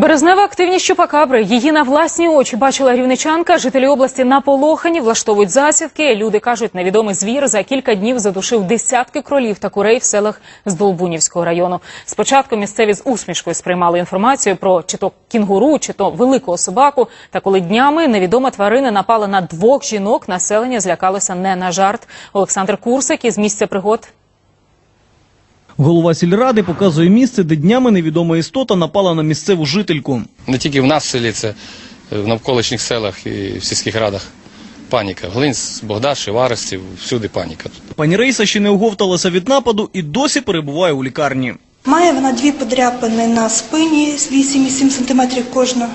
Березнева активність Чупакабри. Її на власні очі бачила рівничанка. Жителі області наполохані, влаштовують засідки. Люди кажуть, невідомий звір за кілька днів задушив десятки кролів та курей в селах з Долбунівського району. Спочатку місцеві з усмішкою сприймали інформацію про чи то кінгуру, чи то великого собаку. Та коли днями невідома тварина напала на двох жінок, населення злякалося не на жарт. Олександр Курсик із місця пригод Голова сільради показує місце, де днями невідома істота напала на місцеву жительку. Не тільки в нас в селі, це в навколишніх селах і в сільських радах паніка. Глинськ, Богдаш, Варостів, всюди паніка. Пані Рейса ще не оговталася від нападу і досі перебуває у лікарні. Має вона дві подряпини на спині з 8,7 см кожна,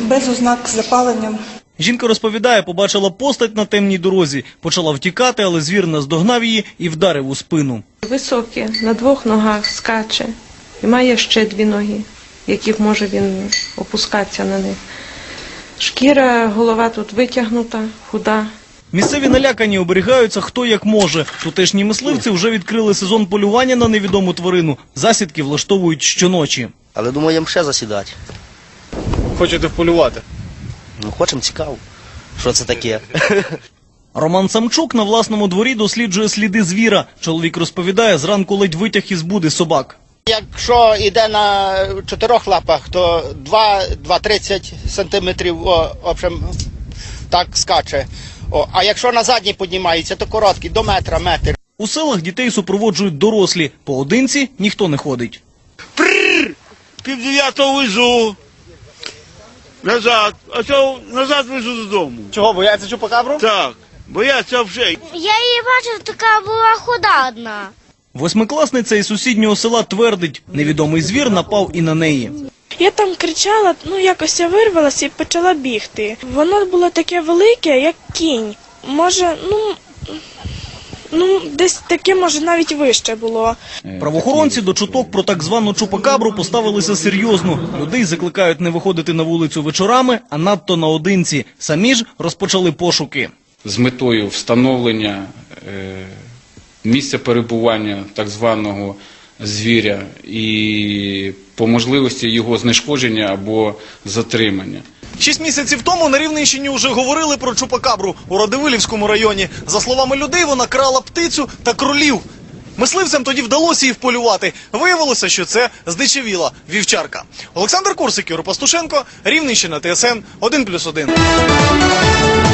без ознак запалення. Жінка розповідає, побачила постать на темній дорозі, почала втікати, але звір наздогнав її і вдарив у спину. Високий, на двох ногах скаче і має ще дві ноги, яких може він опускатися на них. Шкіра, голова тут витягнута, худа. Місцеві налякані оберігаються хто як може. Тутешні мисливці вже відкрили сезон полювання на невідому тварину. Засідки влаштовують щоночі. Але думаємо ще засідати. Хочете вполювати? Ну, хочемо цікаво. Що це таке? Роман Самчук на власному дворі досліджує сліди звіра. Чоловік розповідає, зранку ледь витяг із буди собак. Якщо йде на чотирьох лапах, то 2-30 сантиметрів о, в общем, так скаче. О, а якщо на задній піднімається, то короткий, до метра, метр. У селах дітей супроводжують дорослі. Поодинці ніхто не ходить. пів дев'ятого везу. Назад. А то назад везу додому. Чого бояться чупакабру? Так. Бояться вже. Я її бачив, така була худа одна. Восьмикласниця із сусіднього села твердить, невідомий звір напав і на неї. Я там кричала, ну якось я вирвалася і почала бігти. Воно було таке велике, як кінь. Може, ну, ну десь таке, може, навіть вище було. Правоохоронці до чуток про так звану чупакабру поставилися серйозно. Людей закликають не виходити на вулицю вечорами, а надто наодинці. Самі ж розпочали пошуки. з метою встановлення е, місця перебування так званого звіря і по можливості його знешкодження або затримання. Шість місяців тому на Рівненщині вже говорили про чупакабру у Радивилівському районі. За словами людей, вона крала птицю та кролів. Мисливцям тоді вдалося її вполювати. Виявилося, що це здичавіла вівчарка. Олександр Курсик, Юр Пастушенко, Рівненщина, ТСН 1+,1.